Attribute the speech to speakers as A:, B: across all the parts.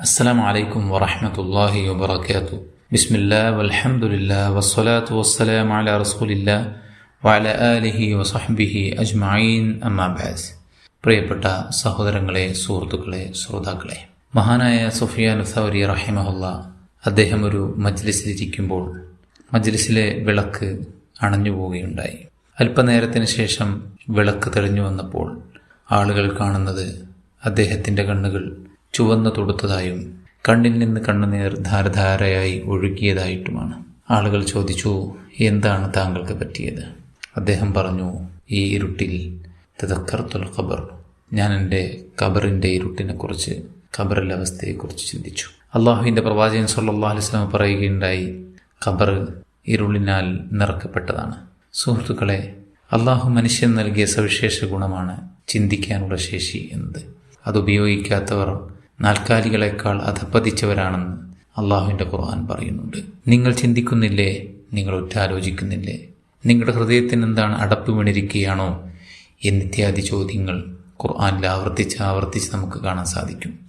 A: السلام عليكم ورحمة الله وبركاته بسم الله والحمد لله والصلاة والسلام على رسول الله وعلى آله وصحبه أجمعين أما بعد പ്രിയപ്പെട്ട സഹോദരങ്ങളെ സുഹൃത്തുക്കളെ ശ്രോതാക്കളെ മഹാനായ സുഫിയാൻ സൗരി റഹിമഹുല്ല അദ്ദേഹം ഒരു മജ്ലിസിലിരിക്കുമ്പോൾ മജ്ലിസിലെ വിളക്ക് അണഞ്ഞു പോവുകയുണ്ടായി അല്പനേരത്തിന് ശേഷം വിളക്ക് തെളിഞ്ഞു വന്നപ്പോൾ ആളുകൾ കാണുന്നത് അദ്ദേഹത്തിൻ്റെ കണ്ണുകൾ ചുവന്നു തൊടുത്തതായും കണ്ണിൽ നിന്ന് കണ്ണുനീർ ധാരധാരയായി ഒഴുകിയതായിട്ടുമാണ്. ആളുകൾ ചോദിച്ചു എന്താണ് താങ്കൾക്ക് പറ്റിയത്? അദ്ദേഹം പറഞ്ഞു ഈ ഇരുട്ടിൽ തദക്കർത്തുൽ ഖബർ. ഞാൻ എന്റെ ഖബറിന്റെ ഇരുട്ടിനെക്കുറിച്ച് ഖബറിലെ അവസ്ഥയെക്കുറിച്ച് ചിന്തിച്ചു. അള്ളാഹുവിന്റെ പ്രവാചകൻ സല്ലാ അലിസ്ലാം പറയുകയുണ്ടായി ഖബർ ഇരുളിനാൽ നിറക്കപ്പെട്ടതാണ്. സുഹൃത്തുക്കളെ അള്ളാഹു മനുഷ്യൻ നൽകിയ സവിശേഷ ഗുണമാണ് ചിന്തിക്കാനുള്ള ശേഷി എന്നത്. അതുപയോഗിക്കാത്തവർ നാൽക്കാലികളെക്കാൾ അധപ്പതിച്ചവരാണെന്ന് അള്ളാഹുവിന്റെ ഖുർആൻ പറയുന്നുണ്ട്. നിങ്ങൾ ചിന്തിക്കുന്നില്ലേ? നിങ്ങൾ ഒറ്റാലോചിക്കുന്നില്ലേ? നിങ്ങളുടെ ഹൃദയത്തിന് എന്താണ് അടപ്പ് വീണിരിക്കുകയാണോ? എന്നിത്യാദി ചോദ്യങ്ങൾ ഖുർആാനിൽ ആവർത്തിച്ച് ആവർത്തിച്ച് നമുക്ക് കാണാൻ സാധിക്കും.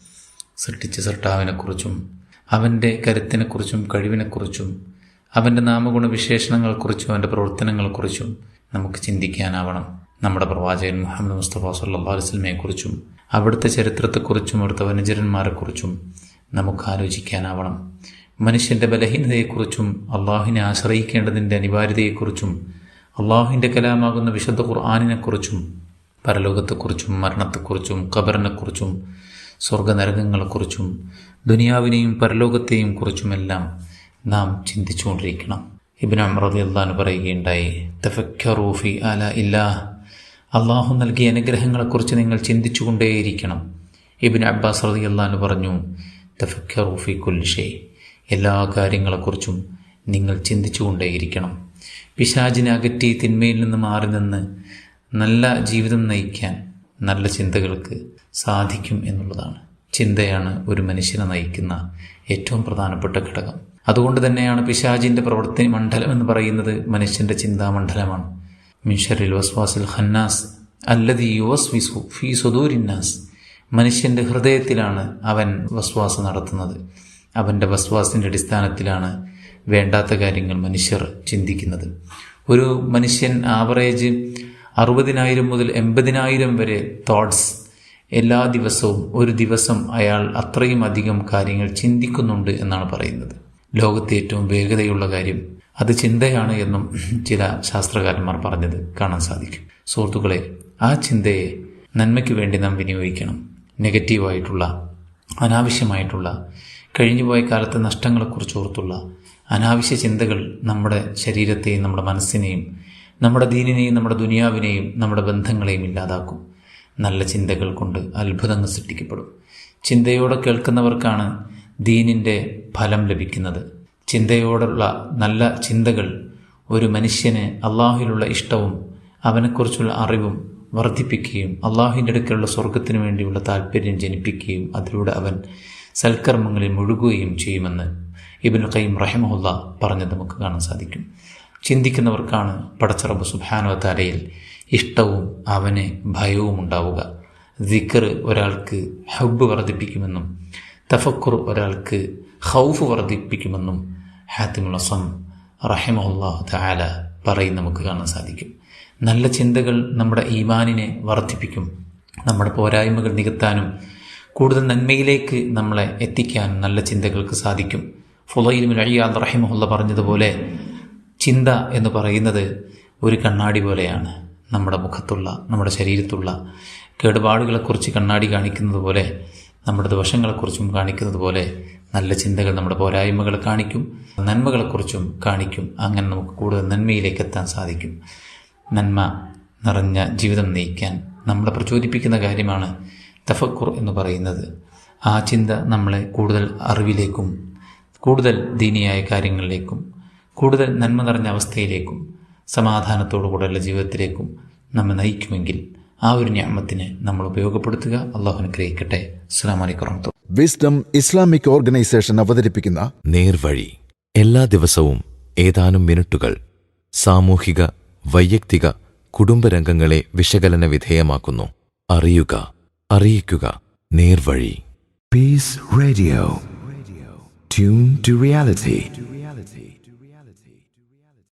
A: സൃഷ്ടിച്ച സൃഷ്ടാവിനെക്കുറിച്ചും അവന്റെ കരുത്തിനെക്കുറിച്ചും കഴിവിനെക്കുറിച്ചും അവന്റെ നാമഗുണ വിശേഷണങ്ങളെക്കുറിച്ചും അവന്റെ പ്രവർത്തനങ്ങളെക്കുറിച്ചും നമുക്ക് ചിന്തിക്കാനാവണം. നമ്മുടെ പ്രവാചകൻ മുഹമ്മദ് മുസ്തഫ സല്ലാ വസ്ലമയെക്കുറിച്ചും അവിടുത്തെ ചരിത്രത്തെക്കുറിച്ചും അവിടുത്തെ വനചരന്മാരെക്കുറിച്ചും നമുക്ക് ആലോചിക്കാനാവണം. മനുഷ്യന്റെ ബലഹീനതയെക്കുറിച്ചും അള്ളാഹുവിനെ ആശ്രയിക്കേണ്ടതിന്റെ അനിവാര്യതയെക്കുറിച്ചും അള്ളാഹുവിന്റെ കലാമാകുന്ന വിശുദ്ധ ഖുർആാനിനെക്കുറിച്ചും പരലോകത്തെക്കുറിച്ചും മരണത്തെക്കുറിച്ചും ഖബറിനെക്കുറിച്ചും സ്വർഗനരകങ്ങളെക്കുറിച്ചും ദുനിയാവിനെയും പരലോകത്തെയും കുറിച്ചുമെല്ലാം നാം ചിന്തിച്ചുകൊണ്ടിരിക്കണം. ഇബിൻ അമ്രതി അള്ളഹാൻ പറയുകയുണ്ടായി തഫക്കറൂഫി അല ഇല്ലാ അള്ളാഹു നൽകിയ അനുഗ്രഹങ്ങളെക്കുറിച്ച് നിങ്ങൾ ചിന്തിച്ചുകൊണ്ടേയിരിക്കണം. ഇബിൻ അബ്ബാസ് റതി അള്ളഹാൻ പറഞ്ഞു തഫക്കറൂഫി കുൽഷെ എല്ലാ കാര്യങ്ങളെക്കുറിച്ചും നിങ്ങൾ ചിന്തിച്ചുകൊണ്ടേയിരിക്കണം. പിശാജിനെ അകറ്റി തിന്മയിൽ നിന്ന് മാറി നിന്ന് നല്ല ജീവിതം നയിക്കാൻ നല്ല ചിന്തകൾക്ക് സാധിക്കും എന്നുള്ളതാണ്. ചിന്തയാണ് ഒരു മനുഷ്യനെ നയിക്കുന്ന ഏറ്റവും പ്രധാനപ്പെട്ട ഘടകം. അതുകൊണ്ട് തന്നെയാണ് പിശാജിന്റെ പ്രവർത്തി മണ്ഡലം എന്ന് പറയുന്നത് മനുഷ്യന്റെ ചിന്താമണ്ഡലമാണ്. മിഷറിൽ വസ്വാസിൽ ഖന്നാസ് അല്ലതി യുവസ്വിസു ഫി സുദൂരിന്നാസ് മനുഷ്യന്റെ ഹൃദയത്തിലാണ് അവൻ വസ്വാസ് നടത്തുന്നത്. അവന്റെ വസ്വാസിന്റെ അടിസ്ഥാനത്തിലാണ് വേണ്ടാത്ത കാര്യങ്ങൾ മനുഷ്യർ ചിന്തിക്കുന്നത്. ഒരു മനുഷ്യൻ ആവറേജ് അറുപതിനായിരം മുതൽ എൺപതിനായിരം വരെ തോട്ട്സ് എല്ലാ ദിവസവും ഒരു ദിവസം അയാൾ അത്രയും അധികം കാര്യങ്ങൾ ചിന്തിക്കുന്നുണ്ട് എന്നാണ് പറയുന്നത്. ലോകത്തെ ഏറ്റവും വേഗതയുള്ള കാര്യം അത് ചിന്തയാണ് എന്നും ചില ശാസ്ത്രകാരന്മാർ പറഞ്ഞത് കാണാൻ സാധിക്കും. സുഹൃത്തുക്കളെ ആ ചിന്തയെ നന്മയ്ക്ക് വേണ്ടി നാം വിനിയോഗിക്കണം. നെഗറ്റീവായിട്ടുള്ള അനാവശ്യമായിട്ടുള്ള കഴിഞ്ഞുപോയ കാലത്തെ നഷ്ടങ്ങളെക്കുറിച്ച് ഓർത്തുള്ള അനാവശ്യ ചിന്തകൾ നമ്മുടെ ശരീരത്തെയും നമ്മുടെ മനസ്സിനെയും നമ്മുടെ ദീനിനെയും നമ്മുടെ ദുനിയാവിനെയും നമ്മുടെ ബന്ധങ്ങളെയും ഇല്ലാതാക്കും. നല്ല ചിന്തകൾ കൊണ്ട് അത്ഭുതങ്ങൾ സൃഷ്ടിക്കപ്പെടും. ചിന്തയോടെ കേൾക്കുന്നവർക്കാണ് ദീനിന്റെ ഫലം ലഭിക്കുന്നത്. ചിന്തയോടുള്ള നല്ല ചിന്തകൾ ഒരു മനുഷ്യന് അള്ളാഹുവിലുള്ള ഇഷ്ടവും അവനെക്കുറിച്ചുള്ള അറിവും വർദ്ധിപ്പിക്കുകയും അള്ളാഹുവിന്റെ അടുക്കലുള്ള സ്വർഗത്തിനു വേണ്ടിയുള്ള താല്പര്യം ജനിപ്പിക്കുകയും അതിലൂടെ അവൻ സൽക്കർമ്മങ്ങളിൽ മുഴുകുകയും ചെയ്യുമെന്ന് ഇബിൻ ഖയ്യം റഹിമഹുല്ല പറഞ്ഞത് നമുക്ക് കാണാൻ സാധിക്കും. ചിന്തിക്കുന്നവർക്കാണ് പടച്ചറബ് സുബാനോ താരയിൽ ഇഷ്ടവും അവന് ഭയവും ഉണ്ടാവുക. ദിക്കർ ഒരാൾക്ക് ഹബ്ബ് വർദ്ധിപ്പിക്കുമെന്നും തഫക്കുർ ഒരാൾക്ക് ഹൗഫ് വർദ്ധിപ്പിക്കുമെന്നും ഹാത്തിമുൽ റഹിമുല്ലാഹു താല പറയും നമുക്ക് കാണാൻ സാധിക്കും. നല്ല ചിന്തകൾ നമ്മുടെ ഈമാനിനെ വർദ്ധിപ്പിക്കും. നമ്മുടെ പോരായ്മകൾ നികത്താനും കൂടുതൽ നന്മയിലേക്ക് നമ്മളെ എത്തിക്കാനും നല്ല ചിന്തകൾക്ക് സാധിക്കും. ഫുലൈലും അഴിയാൽ റഹിമുല്ല പറഞ്ഞതുപോലെ ചിന്ത എന്ന് പറയുന്നത് ഒരു കണ്ണാടി പോലെയാണ്. നമ്മുടെ മുഖത്തുള്ള നമ്മുടെ ശരീരത്തുള്ള കേടുപാടുകളെക്കുറിച്ച് കണ്ണാടി കാണിക്കുന്നത് പോലെ നമ്മുടെ ദോഷങ്ങളെക്കുറിച്ചും കാണിക്കുന്നത് പോലെ നല്ല ചിന്തകൾ നമ്മുടെ പോരായ്മകൾ കാണിക്കും നന്മകളെക്കുറിച്ചും കാണിക്കും. അങ്ങനെ നമുക്ക് കൂടുതൽ നന്മയിലേക്ക് എത്താൻ സാധിക്കും. നന്മ നിറഞ്ഞ ജീവിതം നയിക്കാൻ നമ്മളെ പ്രചോദിപ്പിക്കുന്ന കാര്യമാണ് തഫക്കുർ എന്ന് പറയുന്നത്. ആ ചിന്ത നമ്മളെ കൂടുതൽ അറിവിലേക്കും കൂടുതൽ ദീനിയായ കാര്യങ്ങളിലേക്കും കൂടുതൽ നന്മ നിറഞ്ഞ അവസ്ഥയിലേക്കും സമാധാനത്തോടു കൂടെയുള്ള ജീവിതത്തിലേക്കും നമ്മെ നയിക്കുമെങ്കിൽ ആ ഒരു ഞാമത്തിന് നമ്മൾ ഉപയോഗപ്പെടുത്തുക. അള്ളാഹു അനുഗ്രഹിക്കട്ടെ. അസ്സാം വലൈക്കും
B: വിസ്ഡം ഇസ്ലാമിക് ഓർഗനൈസേഷൻ അവതരിപ്പിക്കുന്ന
C: നേർവഴി. എല്ലാ ദിവസവും ഏതാനും മിനിറ്റുകൾ സാമൂഹിക വൈയക്തിക കുടുംബരംഗങ്ങളെ വിശകലന വിധേയമാക്കുന്നു. അറിയുക അറിയിക്കുക. നേർവഴി. Peace radio tune to reality.